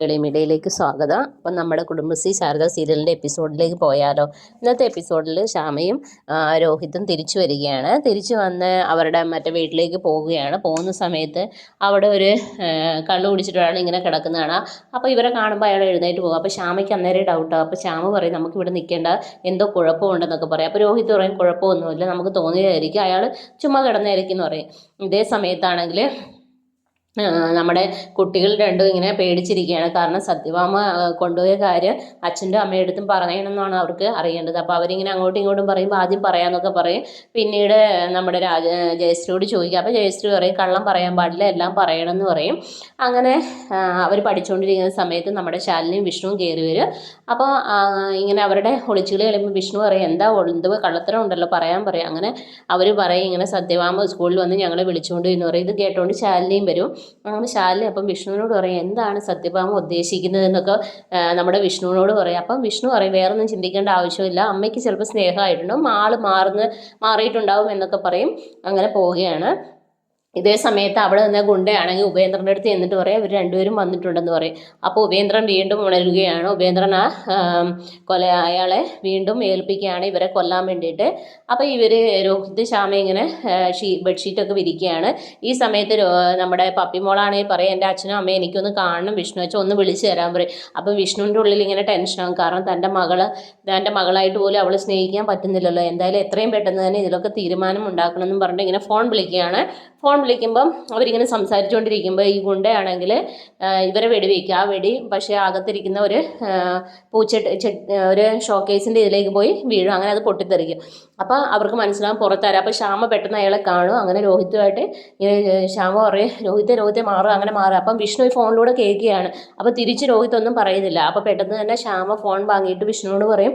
എളിമിടയിലേക്ക് സ്വാഗതം. അപ്പം നമ്മുടെ കുടുംബശ്രീ ശാരദ സീരിയലിന്റെ എപ്പിസോഡിലേക്ക് പോയാലോ. ഇന്നത്തെ എപ്പിസോഡിൽ ശ്യാമയും രോഹിതും രോഹിത്തും തിരിച്ചു വരികയാണ്. തിരിച്ചു വന്ന് അവരുടെ മറ്റേ വീട്ടിലേക്ക് പോവുകയാണ്. പോകുന്ന സമയത്ത് അവിടെ ഒരു കള്ളു കുടിച്ചിട്ട് ഒരാൾ ഇങ്ങനെ കിടക്കുന്നതാണ്. അപ്പോൾ ഇവരെ കാണുമ്പോൾ അയാൾ എഴുന്നേറ്റ് പോകും. അപ്പോൾ ശ്യാമയ്ക്ക് അന്നേരം ഡൗട്ടാണ് അപ്പോൾ ശ്യാമ പറയും നമുക്ക് ഇവിടെ നിൽക്കേണ്ട എന്തോ കുഴപ്പമുണ്ടെന്നൊക്കെ പറയും. അപ്പോൾ രോഹിത് പറയും കുഴപ്പമൊന്നുമില്ല. നമുക്ക് തോന്നിയതായിരിക്കും. അയാൾ ചുമ്മാ കിടന്നായിരിക്കും എന്ന് പറയും. ഇതേ സമയത്താണെങ്കിൽ നമ്മുടെ കുട്ടികൾ രണ്ടും ഇങ്ങനെ പേടിച്ചിരിക്കുകയാണ്. കാരണം സത്യഭാമ കൊണ്ടുപോയ കാര്യം അച്ഛന്റെ അമ്മയുടെ അടുത്തും പറയണമെന്നാണ് അവർക്ക് അറിയേണ്ടത്. അപ്പോൾ അവരിങ്ങനെ അങ്ങോട്ടും ഇങ്ങോട്ടും പറയുമ്പോൾ ആദ്യം പറയാമെന്നൊക്കെ പറയും. പിന്നീട് നമ്മുടെ രാജ ജയശ്രീയോട് ചോദിക്കുക അപ്പോൾ ജയശ്രീ പറയും കള്ളം പറയാൻ പാടില്ല എല്ലാം പറയണമെന്ന് പറയും. അങ്ങനെ അവർ പഠിച്ചുകൊണ്ടിരിക്കുന്ന സമയത്ത് നമ്മുടെ ശാലിനിയും വിഷ്ണുവും കയറി വരും. അപ്പോൾ ഇങ്ങനെ അവരുടെ ഒളിച്ചുകളി കളിയുമ്പോൾ വിഷ്ണു പറയും എന്താ എന്തോ കള്ളത്തരം ഉണ്ടല്ലോ പറയാൻ പറയും. അങ്ങനെ അവർ പറയും ഇങ്ങനെ സത്യഭാമ സ്കൂളിൽ വന്ന് ഞങ്ങളെ വിളിച്ചുകൊണ്ട് എന്ന് പറയും ഇത് കേട്ടുകൊണ്ട് ശാലിനിയും വരും. അങ്ങനെ ശാലിനി അപ്പം വിഷ്ണുവിനോട് പറയും എന്താണ് സത്യഭാമ ഉദ്ദേശിക്കുന്നത് എന്നൊക്കെ നമ്മുടെ വിഷ്ണുവിനോട് പറയും. അപ്പം വിഷ്ണു പറയും വേറെ ഒന്നും ചിന്തിക്കേണ്ട ആവശ്യമില്ല. അമ്മയ്ക്ക് ചിലപ്പോൾ സ്നേഹമായിട്ടുണ്ടാവും ആൾ മാറുന്ന മാറിയിട്ടുണ്ടാവും എന്നൊക്കെ പറയും. അങ്ങനെ പോവുകയാണ്. ഇതേ സമയത്ത് അവിടെ നിന്ന് ഗുണ്ടയാണെങ്കിൽ ഉപേന്ദ്രന്റെ അടുത്ത് എന്നിട്ട് പറയും ഇവർ രണ്ടുപേരും വന്നിട്ടുണ്ടെന്ന് പറയും. അപ്പോൾ ഉപേന്ദ്രൻ വീണ്ടും ഉണരുകയാണ്. ഉപേന്ദ്രൻ ആ കൊല അയാളെ വീണ്ടും ഏൽപ്പിക്കുകയാണ് ഇവരെ കൊല്ലാൻ വേണ്ടിയിട്ട്. അപ്പോൾ ഇവർ രോഹിത് ശ്യാമ ഇങ്ങനെ ഷീ ബെഡ്ഷീറ്റൊക്കെ വിരിക്കുകയാണ്. ഈ സമയത്ത് നമ്മുടെ പപ്പിമോളാണെങ്കിൽ പറയും എന്റെ അച്ഛനും അമ്മയും എനിക്കൊന്ന് കാണണം വിഷ്ണു അച്ഛൻ ഒന്ന് വിളിച്ചു തരാൻ പറയും. അപ്പോൾ വിഷ്ണുവിന്റെ ഉള്ളിൽ ഇങ്ങനെ ടെൻഷനാകും കാരണം തന്റെ മകൾ തന്റെ മകളായിട്ട് പോലും അവളെ സ്നേഹിക്കാൻ പറ്റുന്നില്ലല്ലോ. എന്തായാലും എത്രയും പെട്ടെന്ന് തന്നെ ഇതിലൊക്കെ തീരുമാനം ഉണ്ടാക്കണമെന്നും പറഞ്ഞിട്ട് ഇങ്ങനെ ഫോൺ വിളിക്കുകയാണ്. ഫോൺ വിളിക്കുമ്പം അവരിങ്ങനെ സംസാരിച്ചുകൊണ്ടിരിക്കുമ്പോൾ ഈ ഗുണ്ടയാണെങ്കിൽ ഇവരെ വെടി വയ്ക്കുക ആ വെടി പക്ഷേ അകത്തിരിക്കുന്ന ഒരു പൂച്ചെട്ട് ഒരു ഷോക്കേസിന്റെ ഇതിലേക്ക് പോയി വീഴും. അങ്ങനെ അത് പൊട്ടിത്തെറിക്കും. അപ്പോൾ അവർക്ക് മനസ്സിലാവും പുറത്താരം. അപ്പോൾ ശ്യാമ പെട്ടെന്ന് അയാളെ കാണും. അങ്ങനെ രോഹിത്തുമായിട്ട് ഇങ്ങനെ ശ്യാമ പറയും രോഹിത രോഹിത്തെ മാറും അങ്ങനെ മാറും. അപ്പം വിഷ്ണു ഫോണിലൂടെ കേൾക്കുകയാണ്. അപ്പോൾ തിരിച്ച് രോഹിത് ഒന്നും പറയുന്നില്ല. അപ്പോൾ പെട്ടെന്ന് തന്നെ ശ്യാമ ഫോൺ വാങ്ങിയിട്ട് വിഷ്ണുവിനോട് പറയും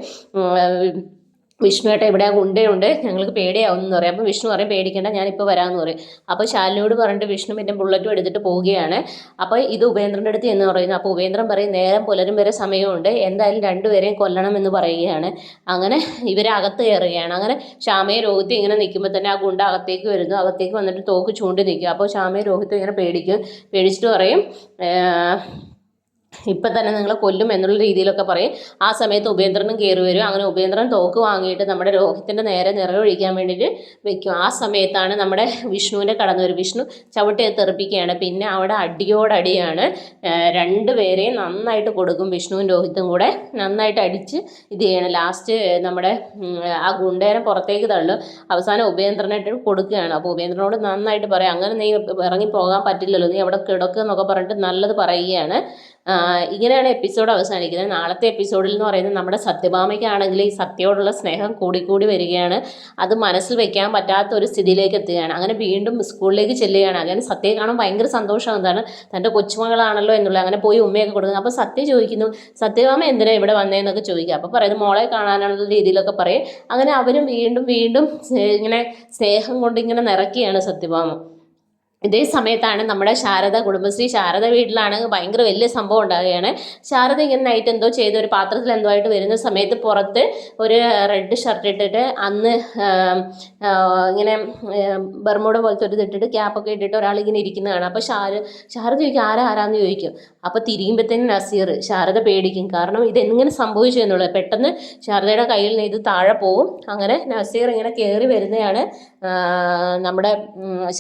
വിഷ്ണുവേട്ട ഇവിടെ ഗുണ്ടയുണ്ട് ഞങ്ങൾക്ക് പേടിയാവും എന്ന് പറയും. അപ്പോൾ വിഷ്ണു പറയും പേടിക്കേണ്ട ഞാനിപ്പോൾ വരാമെന്ന് പറയും. അപ്പോൾ ശാലിനോട് പറഞ്ഞിട്ട് വിഷ്ണു പിന്നെ ബുള്ളറ്റും എടുത്തിട്ട് പോവുകയാണ്. അപ്പോൾ ഇത് ഉപേന്ദ്രന്റെ അടുത്ത് എന്ന് പറയുന്നു. അപ്പോൾ ഉപേന്ദ്രൻ പറയും നേരം പുലരും വരെ സമയമുണ്ട്. എന്തായാലും രണ്ടുപേരെയും കൊല്ലണം എന്ന് പറയുകയാണ്. അങ്ങനെ ഇവരെ അകത്ത് കയറുകയാണ്. അങ്ങനെ ശാമയ രോഹിത്ത് ഇങ്ങനെ നിൽക്കുമ്പോൾ തന്നെ ആ ഗുണ്ട അകത്തേക്ക് വരുന്നു. അകത്തേക്ക് വന്നിട്ട് തോക്ക് ചൂണ്ടി നിൽക്കും. അപ്പോൾ ശാമയ രോഹിത്ത് ഇങ്ങനെ പേടിക്കും. പേടിച്ചിട്ട് പറയും "ഏഹ്, ഇപ്പം തന്നെ നിങ്ങളെ കൊല്ലും എന്നുള്ള രീതിയിലൊക്കെ പറയും. ആ സമയത്ത് ഉപേന്ദ്രനും കയറി വരും. അങ്ങനെ ഉപേന്ദ്രൻ തോക്ക് വാങ്ങിയിട്ട് നമ്മുടെ രോഹിത്തിന്റെ നേരെ നിറയൊഴിക്കാൻ വേണ്ടിയിട്ട് വെക്കും. ആ സമയത്താണ് നമ്മുടെ വിഷ്ണുവിന്റെ കടന്നു വരും വിഷ്ണു ചവിട്ടിയെ തെറിപ്പിക്കുകയാണ്. പിന്നെ അവിടെ അടിയോടടിയാണ് രണ്ടുപേരെയും നന്നായിട്ട് കൊടുക്കും. വിഷ്ണുവും രോഹിത്തും കൂടെ നന്നായിട്ട് അടിച്ച് ഇത് ചെയ്യണം. ലാസ്റ്റ് നമ്മുടെ ആ ഗുണ്ടേനെ പുറത്തേക്ക് തള്ളും. അവസാനം ഉപേന്ദ്രനായിട്ട് കൊടുക്കുകയാണ്. അപ്പോൾ ഉപേന്ദ്രനോട് നന്നായിട്ട് പറയാം. അങ്ങനെ നീ ഇറങ്ങി പോകാൻ പറ്റില്ലല്ലോ. നീ അവിടെ കിടക്കുക എന്നൊക്കെ പറഞ്ഞിട്ട് നല്ലത് പറയുകയാണ്. ഇങ്ങനെയാണ് എപ്പിസോഡ് അവസാനിക്കുന്നത്. നാളത്തെ എപ്പിസോഡിൽ എന്ന് പറയുന്നത് നമ്മുടെ സത്യഭാമയ്ക്കാണെങ്കിൽ ഈ സത്യയോടുള്ള സ്നേഹം കൂടിക്കൂടി വരികയാണ്. അത് മനസ്സിൽ വെക്കാൻ പറ്റാത്ത ഒരു സ്ഥിതിയിലേക്ക് എത്തുകയാണ്. അങ്ങനെ വീണ്ടും സ്കൂളിലേക്ക് ചെല്ലുകയാണ്. അങ്ങനെ സത്യയെ കാണാൻ ഭയങ്കര സന്തോഷം. എന്താണ്? തന്റെ കൊച്ചുമകളാണല്ലോ എന്നുള്ളത് അങ്ങനെ പോയി ഉമ്മയൊക്കെ കൊടുക്കുന്നത് അപ്പോൾ സത്യ ചോദിക്കുന്നു സത്യഭാമ എന്തിനാണ് ഇവിടെ വന്നതെന്നൊക്കെ ചോദിക്കുക? അപ്പോൾ പറയുന്നത് മോളെ കാണാനുള്ള രീതിയിലൊക്കെ പറയും. അങ്ങനെ അവരും വീണ്ടും വീണ്ടും ഇങ്ങനെ സ്നേഹം കൊണ്ട് ഇങ്ങനെ നിറയ്ക്കുകയാണ് സത്യഭാമ. ഇതേ സമയത്താണ് നമ്മുടെ ശാരദ കുടുംബശ്രീ. ശാരദ വീട്ടിലാണ് ഭയങ്കര വലിയ സംഭവം ഉണ്ടാകുകയാണ് ശാരദ ഇങ്ങനെ നൈറ്റ് എന്തോ ചെയ്ത് ഒരു പാത്രത്തിൽ എന്തോ ആയിട്ട് വരുന്ന സമയത്ത് പുറത്ത് ഒരു റെഡ് ഷർട്ട് ഇട്ടിട്ട് അന്ന് ഇങ്ങനെ ബർമൂട പോലത്തെ ഒരു ഇതിട്ടിട്ട് ക്യാപ്പൊക്കെ ഇട്ടിട്ട് ഒരാൾ ഇങ്ങനെ ഇരിക്കുന്നതാണ്. അപ്പോൾ ശാര ശാരദ ചോദിക്കും ആരാ ആരാന്ന് ചോദിക്കും. അപ്പോൾ തിരിയുമ്പോഴത്തേനും നസീർ ശാരദ പേടിക്കും. കാരണം ഇത് എങ്ങനെ സംഭവിച്ചു എന്നുള്ളത്. പെട്ടെന്ന് ശാരദയുടെ കയ്യിൽ നിന്ന് ഇത് താഴെ പോവും. അങ്ങനെ നസീർ ഇങ്ങനെ കയറി വരുന്നതാണ് നമ്മുടെ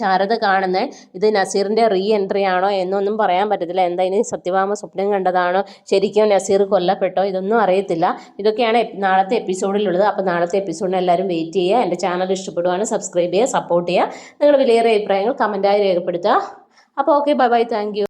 ശാരദ കാണുന്നത്. ഇത് നസീറിന്റെ റീ എൻട്രി ആണോ എന്നൊന്നും പറയാൻ പറ്റത്തില്ല. എന്താ ഇനി സത്യഭാമ സ്വപ്നം കണ്ടതാണോ? ശരിക്കും നസീർ കൊല്ലപ്പെട്ടോ? ഇതൊന്നും അറിയത്തില്ല. ഇതൊക്കെയാണ് നാളത്തെ എപ്പിസോഡിലുള്ളത്. അപ്പോൾ നാളത്തെ എപ്പിസോഡിന് എല്ലാവരും വെയിറ്റ് ചെയ്യുക. എന്റെ ചാനൽ ഇഷ്ടപ്പെടുവാണ് സബ്സ്ക്രൈബ് ചെയ്യുക സപ്പോർട്ട് ചെയ്യുക. നിങ്ങളുടെ വിലയേറെ അഭിപ്രായങ്ങൾ കമന്റായി രേഖപ്പെടുത്തുക. അപ്പോൾ ഓക്കെ ബൈ ബൈ താങ്ക്